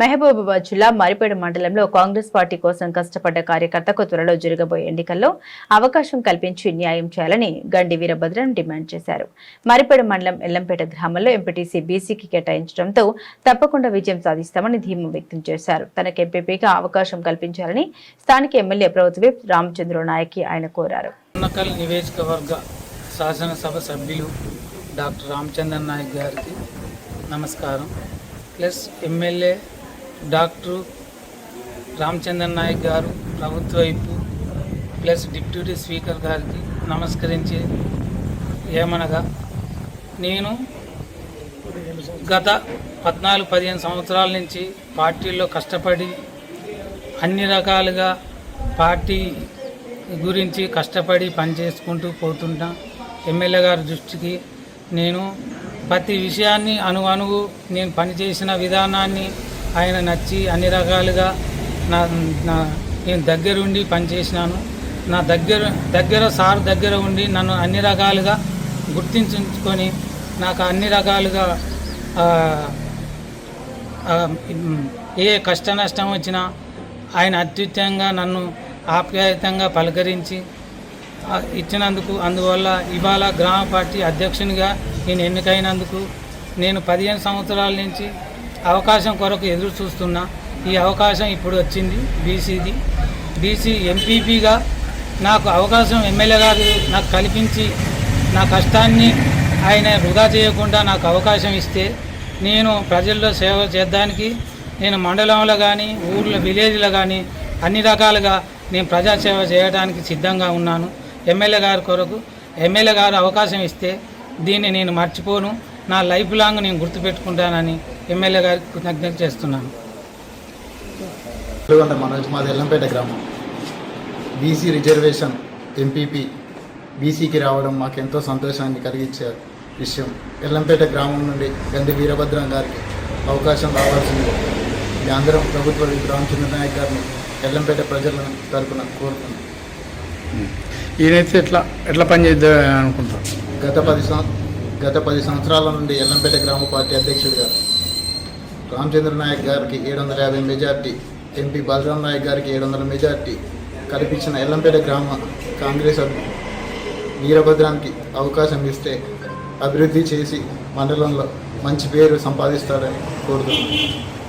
మహబూబాబాద్ జిల్లా మరిపేడ మండలంలో కాంగ్రెస్ పార్టీ కోసం కష్టపడ్డ కార్యకర్తకు త్వరలో జరగబోయే ఎన్నికల్లో అవకాశం కల్పించి న్యాయం చేయాలని గండి వీరభద్రం డిమాండ్ చేశారు. మరిపేడ మండలం ఎల్లంపేట గ్రామంలో ఎంపీటీసీ బీసీకి కేటాయించడంతో తప్పకుండా విజయం సాధిస్తామని ధీమా వ్యక్తం చేశారు. తనకు ఎంపీపీగా అవకాశం కల్పించాలని స్థానిక ఎమ్మెల్యే ప్రభుత్వ రామచంద్ర నాయకి ఆయన కోరారు. నియోజకవర్గ శాసనసభ సభ్యులు డాక్టర్ రామచంద్ర నాయక్ గారికి నమస్కారం. Plus MLA doctor Ramachandra Nayak గారు ప్రభుత్వ వైపు ప్లస్ డిప్యూటీ స్పీకర్ గారికి నమస్కరించి ఏమనగా నేను గత పద్నాలుగు పదిహేను సంవత్సరాల నుంచి పార్టీల్లో కష్టపడి అన్ని రకాలుగా పార్టీ గురించి కష్టపడి పనిచేసుకుంటూ పోతుంటా. ఎమ్మెల్యే గారి దృష్టికి నేను ప్రతి విషయాన్ని అణు నేను పనిచేసిన విధానాన్ని ఆయన నచ్చి అన్ని రకాలుగా నా నా నేను దగ్గరుండి పనిచేసినాను. నా దగ్గర దగ్గర సార్ దగ్గర ఉండి నన్ను అన్ని రకాలుగా గుర్తించుకొని నాకు అన్ని రకాలుగా ఏ కష్ట నష్టం వచ్చినా ఆయన అత్యుత్తంగా నన్ను ఆప్యాయతంగా పలకరించి ఇచ్చినందుకు అందువల్ల ఇవాళ గ్రామ పార్టీ అధ్యక్షునిగా నేను ఎన్నికైనందుకు నేను పదిహేను సంవత్సరాల నుంచి అవకాశం కొరకు ఎదురు చూస్తున్నా ఈ అవకాశం ఇప్పుడు వచ్చింది బీసీది. బీసీ ఎంపీపీగా నాకు అవకాశం ఎమ్మెల్యే గారు నాకు కల్పించి నా కష్టాన్ని ఆయన వృధా చేయకుండా నాకు అవకాశం ఇస్తే నేను ప్రజల్లో సేవ చేద్దానికి నేను మండలంలో కానీ ఊర్లో విలేజ్లో కానీ అన్ని రకాలుగా నేను ప్రజాసేవ చేయడానికి సిద్ధంగా ఉన్నాను. ఎమ్మెల్యే గారి కొరకు ఎమ్మెల్యే గారు అవకాశం ఇస్తే దీన్ని నేను మర్చిపోను. నా లైఫ్ లాంగ్ నేను గుర్తుపెట్టుకుంటానని ఎమ్మెల్యే గారికి కృతజ్ఞత చేస్తున్నాను. మనోజ్ మాది ఎల్లంపేట గ్రామం. బీసీ రిజర్వేషన్ ఎంపీపీ బీసీకి రావడం మాకు ఎంతో సంతోషాన్ని కలిగించే విషయం. ఎల్లంపేట గ్రామం నుండి గండి వీరభద్రం గారికి అవకాశం రావాల్సింది ఇది అందరం ప్రభుత్వ రామచంద్ర నాయక్ గారిని ఎల్లంపేట ప్రజల తరపున కోరుతున్నాం. ఈయనైతే ఎట్లా ఎట్లా పని చేద్దాం అనుకుంటారు గత పది సం గత పది సంవత్సరాల నుండి ఎల్లంపేట గ్రామ పార్టీ అధ్యక్షుడిగా రామచంద్ర నాయక్ గారికి ఏడు వందల యాభై మెజార్టీ ఎంపీ బలరాం నాయక్ గారికి ఏడు వందల మెజార్టీ కల్పించిన ఎల్లంపేట గ్రామ కాంగ్రెస్ వీరభద్రానికి అవకాశం ఇస్తే అభివృద్ధి చేసి మండలంలో మంచి పేరు సంపాదిస్తారని కోరుతున్నాను